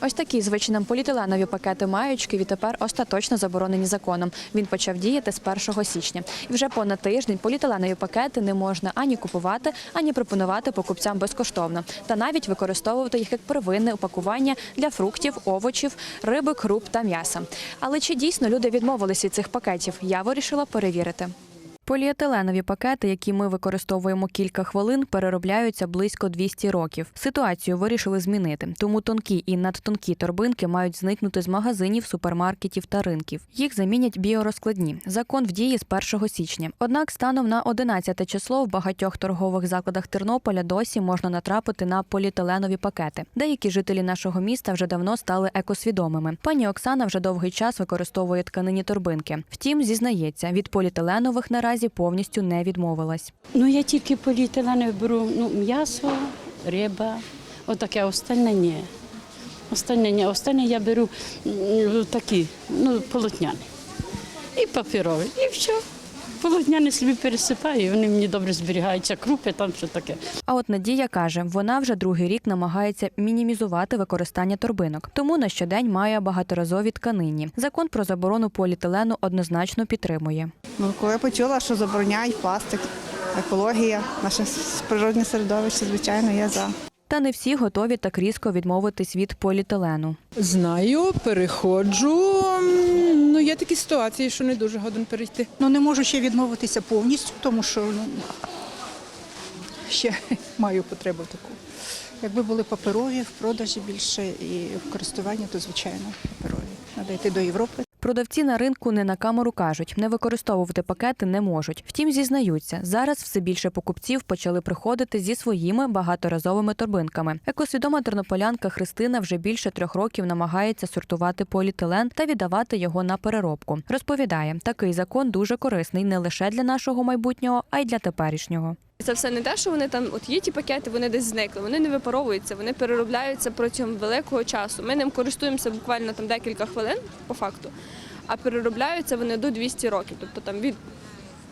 Ось такі звичні нам поліетиленові пакети маючки відтепер остаточно заборонені законом. Він почав діяти з 1 січня. І вже понад тиждень поліетиленові пакети не можна ані купувати, ані пропонувати покупцям безкоштовно, та навіть використовувати їх як первинне упакування для фруктів, овочів, риби, круп та м'яса. Але чи дійсно люди відмовились від цих пакетів? Я вирішила перевірити. Поліетиленові пакети, які ми використовуємо кілька хвилин, переробляються близько 200 років. Ситуацію вирішили змінити, тому тонкі і надтонкі торбинки мають зникнути з магазинів, супермаркетів та ринків. Їх замінять біорозкладні. Закон в дії з 1 січня. Однак, станом на 11 число в багатьох торгових закладах Тернополя досі можна натрапити на поліетиленові пакети. Деякі жителі нашого міста вже давно стали екосвідомими. Пані Оксана вже довгий час використовує тканині торбинки. Втім, зізнається, від поліетиленових наразі повністю не відмовилась. Ну, я тільки політила не беру ну, м'ясо, риба, отаке, остальне ні. Остальне ні. Остальне я беру такі, ну, полотняні. І паперові, і все. Полотняні собі пересипаю, і вони мені добре зберігаються, крупи, там що таке. А от Надія каже, вона вже другий рік намагається мінімізувати використання торбинок, тому на щодень має багаторазові тканині. Закон про заборону поліетилену однозначно підтримує. Ну, коли я почула, що забороняють пластик, екологія, наше природне середовище, звичайно, я за. Та не всі готові так різко відмовитись від поліетилену. Знаю, переходжу. Є такі ситуації, що не дуже годен перейти. Ну не можу ще відмовитися повністю, тому що ну, ще маю потребу таку. Якби були паперові в продажі більше і в користуванні, то звичайно паперові. Треба йти до Європи. Продавці на ринку не на камеру кажуть, не використовувати пакети не можуть. Втім, зізнаються, зараз все більше покупців почали приходити зі своїми багаторазовими торбинками. Екосвідома тернополянка Христина вже більше трьох років намагається сортувати поліетилен та віддавати його на переробку. Розповідає, такий закон дуже корисний не лише для нашого майбутнього, а й для теперішнього. Це все не те, що вони там, от є ті пакети, вони десь зникли. Вони не випаровуються, вони переробляються протягом великого часу. Ми ним користуємося буквально там декілька хвилин, по факту, а переробляються вони до 200 років, тобто там від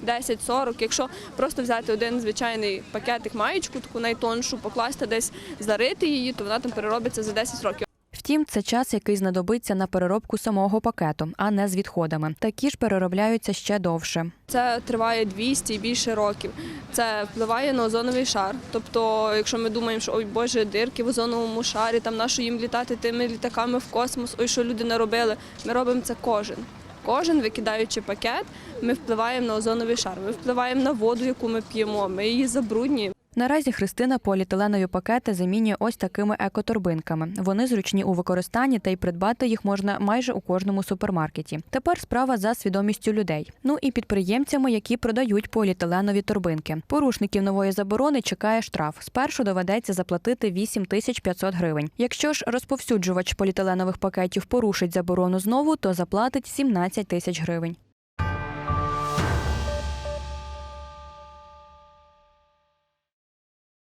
10-40. Якщо просто взяти один звичайний пакетик маєчку, таку найтоншу, покласти десь, зарити її, то вона там переробиться за 10 років. Втім, це час, який знадобиться на переробку самого пакету, а не з відходами. Такі ж переробляються ще довше. Це триває 200 і більше років. Це впливає на озоновий шар. Тобто, якщо ми думаємо, що ой Боже, дирки в озоновому шарі, там нащо їм літати тими літаками в космос, ой, що люди наробили. Ми робимо це кожен. Кожен, викидаючи пакет, ми впливаємо на озоновий шар. Ми впливаємо на воду, яку ми п'ємо. Ми її забруднюємо. Наразі Христина поліетиленові пакети замінює ось такими екоторбинками. Вони зручні у використанні та й придбати їх можна майже у кожному супермаркеті. Тепер справа за свідомістю людей. Ну і підприємцями, які продають поліетиленові торбинки. Порушників нової заборони чекає штраф. Спершу доведеться заплатити 8 тисяч 500 гривень. Якщо ж розповсюджувач поліетиленових пакетів порушить заборону знову, то заплатить 17 тисяч гривень.